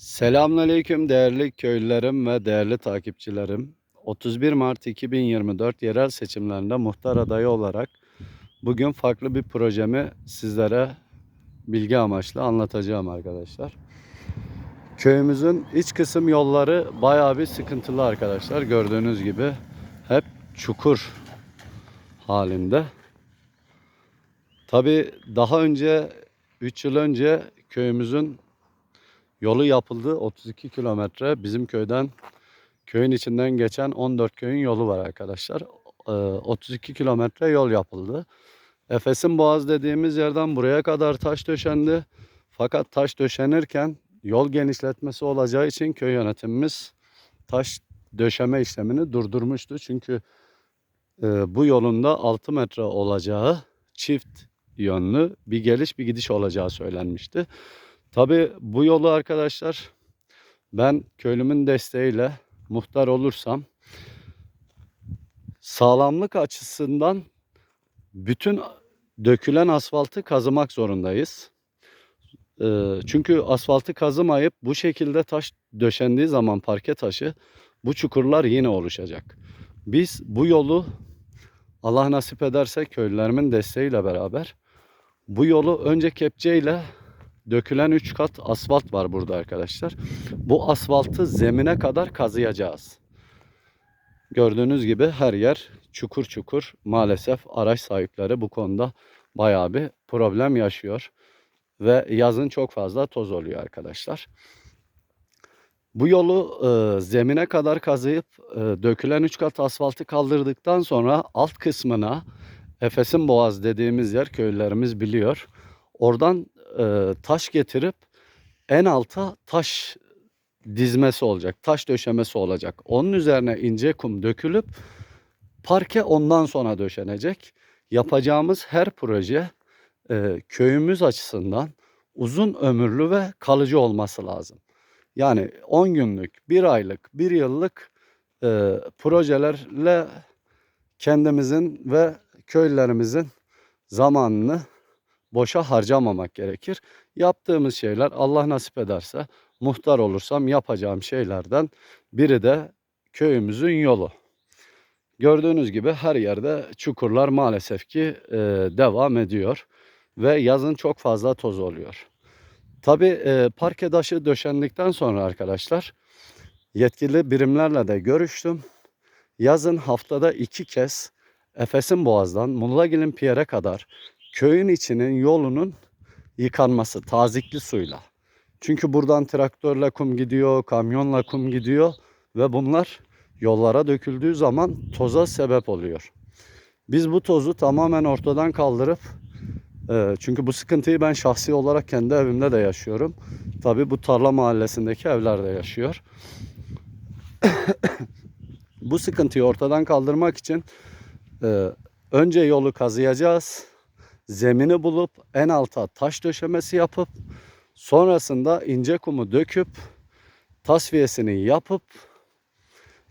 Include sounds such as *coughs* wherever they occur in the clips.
Selamünaleyküm değerli köylülerim ve değerli takipçilerim. 31 Mart 2024 yerel seçimlerinde muhtar adayı olarak bugün farklı bir projemi sizlere bilgi amaçlı anlatacağım arkadaşlar. Köyümüzün iç kısım yolları bayağı bir sıkıntılı arkadaşlar. Gördüğünüz gibi hep çukur halinde. Tabi daha önce 3 yıl önce köyümüzün Yolu yapıldı 32 kilometre. Bizim köyden köyün içinden geçen 14 köyün yolu var arkadaşlar. Ee, 32 kilometre yol yapıldı. Efes'in Boğaz dediğimiz yerden buraya kadar taş döşendi. Fakat taş döşenirken yol genişletmesi olacağı için köy yönetimimiz taş döşeme işlemini durdurmuştu. Çünkü e, bu yolunda 6 metre olacağı çift yönlü bir geliş bir gidiş olacağı söylenmişti. Tabi bu yolu arkadaşlar ben köylümün desteğiyle muhtar olursam sağlamlık açısından bütün dökülen asfaltı kazımak zorundayız. Ee, çünkü asfaltı kazımayıp bu şekilde taş döşendiği zaman parke taşı bu çukurlar yine oluşacak. Biz bu yolu Allah nasip ederse köylülerimin desteğiyle beraber bu yolu önce kepçeyle dökülen 3 kat asfalt var burada arkadaşlar. Bu asfaltı zemine kadar kazıyacağız. Gördüğünüz gibi her yer çukur çukur. Maalesef araç sahipleri bu konuda bayağı bir problem yaşıyor. Ve yazın çok fazla toz oluyor arkadaşlar. Bu yolu e, zemine kadar kazıyıp e, dökülen 3 kat asfaltı kaldırdıktan sonra alt kısmına Efes'in Boğaz dediğimiz yer köylülerimiz biliyor. Oradan e, taş getirip en alta taş dizmesi olacak. Taş döşemesi olacak. Onun üzerine ince kum dökülüp parke ondan sonra döşenecek. Yapacağımız her proje e, köyümüz açısından uzun ömürlü ve kalıcı olması lazım. Yani 10 günlük, 1 aylık, 1 yıllık e, projelerle kendimizin ve köylülerimizin zamanını boşa harcamamak gerekir. Yaptığımız şeyler Allah nasip ederse muhtar olursam yapacağım şeylerden biri de köyümüzün yolu. Gördüğünüz gibi her yerde çukurlar maalesef ki e, devam ediyor ve yazın çok fazla toz oluyor. Tabi e, parke taşı döşendikten sonra arkadaşlar yetkili birimlerle de görüştüm. Yazın haftada iki kez Efes'in Boğaz'dan Mullagil'in Pier'e kadar köyün içinin yolunun yıkanması tazikli suyla. Çünkü buradan traktörle kum gidiyor, kamyonla kum gidiyor ve bunlar yollara döküldüğü zaman toza sebep oluyor. Biz bu tozu tamamen ortadan kaldırıp e, çünkü bu sıkıntıyı ben şahsi olarak kendi evimde de yaşıyorum. Tabi bu tarla mahallesindeki evlerde yaşıyor. *coughs* bu sıkıntıyı ortadan kaldırmak için e, önce yolu kazıyacağız zemini bulup en alta taş döşemesi yapıp sonrasında ince kumu döküp tasfiyesini yapıp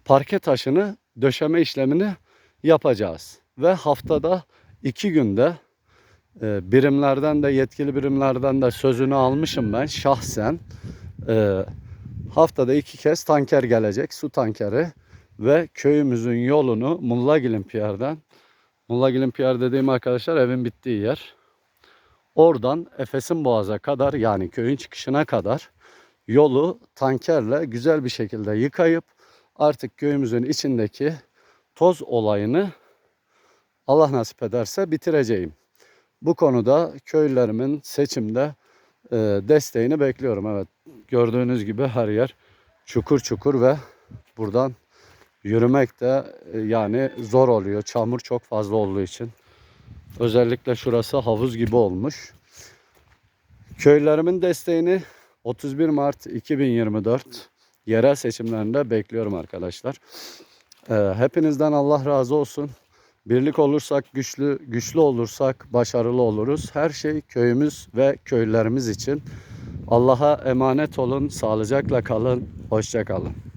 parke taşını döşeme işlemini yapacağız. Ve haftada iki günde e, birimlerden de yetkili birimlerden de sözünü almışım ben şahsen. E, haftada iki kez tanker gelecek su tankeri ve köyümüzün yolunu Mullagil'in Pier'den Mullagil'in Pierre dediğim arkadaşlar evin bittiği yer. Oradan Efes'in Boğaz'a kadar yani köyün çıkışına kadar yolu tankerle güzel bir şekilde yıkayıp artık köyümüzün içindeki toz olayını Allah nasip ederse bitireceğim. Bu konuda köylülerimin seçimde e, desteğini bekliyorum. Evet gördüğünüz gibi her yer çukur çukur ve buradan Yürümek de e, yani zor oluyor. Çamur çok fazla olduğu için. Özellikle şurası havuz gibi olmuş. Köylerimin desteğini 31 Mart 2024 yerel seçimlerinde bekliyorum arkadaşlar. Ee, hepinizden Allah razı olsun. Birlik olursak güçlü, güçlü olursak başarılı oluruz. Her şey köyümüz ve köylülerimiz için. Allah'a emanet olun, sağlıcakla kalın, hoşça kalın.